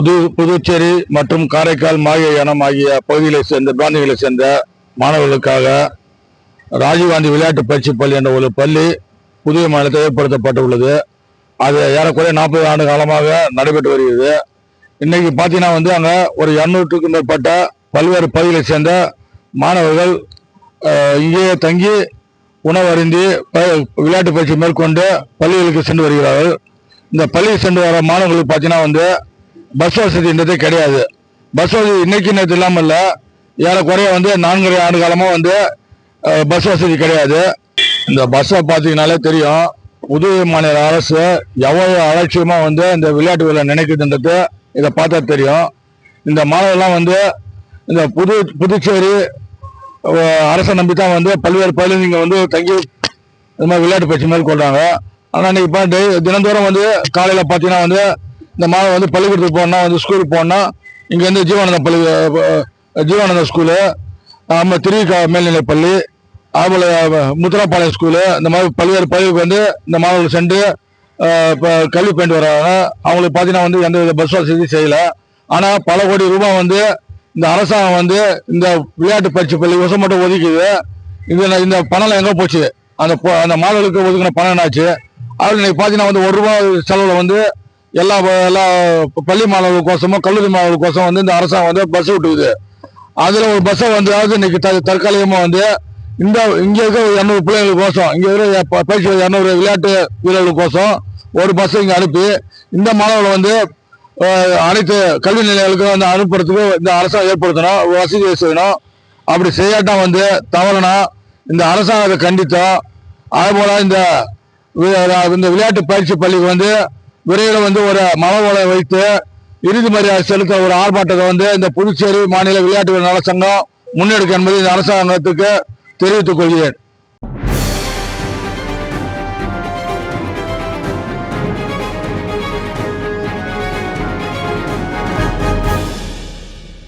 புது புதுச்சேரி மற்றும் காரைக்கால் மாய இனம் ஆகிய பகுதிகளை சேர்ந்த பிராந்திகளை சேர்ந்த மாணவர்களுக்காக ராஜீவ்காந்தி விளையாட்டு பயிற்சி பள்ளி என்ற ஒரு பள்ளி புதிய மாநிலத்தில் ஏற்படுத்தப்பட்டுள்ளது. அது ஏறக்குறைய நாற்பது ஆண்டு காலமாக நடைபெற்று வருகிறது. இன்னைக்கு பார்த்தீங்கன்னா வந்து அங்கே ஒரு இரநூற்றுக்கும் மேற்பட்ட பல்வேறு பகுதிகளை சேர்ந்த மாணவர்கள் இங்கேயே தங்கி உணவு அருந்தி ப- விளையாட்டு பயிற்சி மேற்கொண்டு பள்ளிகளுக்கு சென்று வருகிறார்கள். இந்த பள்ளிக்கு சென்று வர மாணவர்களுக்கு பார்த்தீங்கன்னா வந்து பஸ் வசதின்றதே கிடையாது. பஸ் வசதி இன்னைக்கு நேற்று இல்லாமல் இல்லை ஏறக்குறைய வந்து நான்கரை ஆண்டு காலமாக வந்து பஸ் வசதி கிடையாது. இந்த பஸ்ஸை பார்த்தீங்கனாலே தெரியும். புதுவை மாநில அரசு எவ்வளோ அலட்சியமாக வந்து இந்த விளையாட்டு வீரர் நினைக்குதுன்றது இதை பார்த்தா தெரியும். இந்த மாணவர்கள்லாம் வந்து இந்த புது புதுச்சேரி அரசை நம்பி தான் வந்து பல்வேறு பள்ளிகள் இங்கே வந்து தங்கி இந்த மாதிரி விளையாட்டு பயிற்சி மேற்கொள்கிறாங்க ஆனால் இன்றைக்கி இப்போ டெய் தினந்தோறும் வந்து காலையில் பார்த்தீங்கன்னா வந்து இந்த மாதம் வந்து பள்ளிக்கூடத்துக்கு போனால் வந்து ஸ்கூலுக்கு போகணும்னா இங்கே வந்து ஜீவானந்தம் பள்ளி ஜீவானந்தம் ஸ்கூலு நம்ம திருவிக்கா மேல்நிலைப்பள்ளி பள்ளி முத்துராப்பாளையம் ஸ்கூலு இந்த மாதிரி பல்வேறு பள்ளிகளுக்கு வந்து இந்த மாணவர்கள் சென்று இப்போ கல்வி பயின்று வராங்க. அவங்களுக்கு பார்த்தீங்கன்னா வந்து எந்த வித பஸ் வசதி செய்யலை. ஆனால் பல கோடி ரூபாய் வந்து இந்த அரசாங்கம் வந்து இந்த விளையாட்டு பயிற்சி பள்ளி வருஷம் மட்டும் ஒதுக்குது. இது இந்த பணம் எங்கே போச்சு? அந்த அந்த மாணவர்களுக்கு ஒதுக்கின பணம் என்னாச்சு? அதில் இன்னைக்கு பார்த்தீங்கன்னா வந்து ஒரு ரூபாய் செலவில் வந்து எல்லா எல்லா பள்ளி மாணவர்களுக்கோசமும் கல்லூரி மாணவர்களுக்கோசம் வந்து இந்த அரசாங்கம் வந்து பஸ் விட்டுக்குது. அதில் ஒரு பஸ்ஸை வந்து அதாவது இன்னைக்கு த தற்காலிகமாக வந்து இந்த இங்கே இருக்க இரநூறு பிள்ளைங்களுக்கோசம் இங்கே இருக்கிற பயிற்சி இரநூறு விளையாட்டு வீரர்களுக்கோசம் ஒரு பஸ்ஸை இங்கே அனுப்பி இந்த மாணவர்களை வந்து அனைத்து கல்வி நிலையங்களுக்கும் வந்து அனுப்புறதுக்கு இந்த அரசாங்கம் ஏற்படுத்தணும் வசதி செய்யணும். அப்படி செய்யாட்டா வந்து தவறுனா இந்த அரசாங்கத்தை கண்டித்தோம் அதுபோல் இந்த வி- இந்த விளையாட்டு பயிற்சி பள்ளிக்கு வந்து விரைவில் வந்து ஒரு மனவோலை வைத்து இறுதி மரியாதை செலுத்த ஒரு ஆர்ப்பாட்டத்தை வந்து இந்த புதுச்சேரி மாநில விளையாட்டு வீரர் நல சங்கம் முன்னெடுக்க என்பதை இந்த அரசாங்கத்துக்கு தெரிவித்துக் கொள்கிறேன்.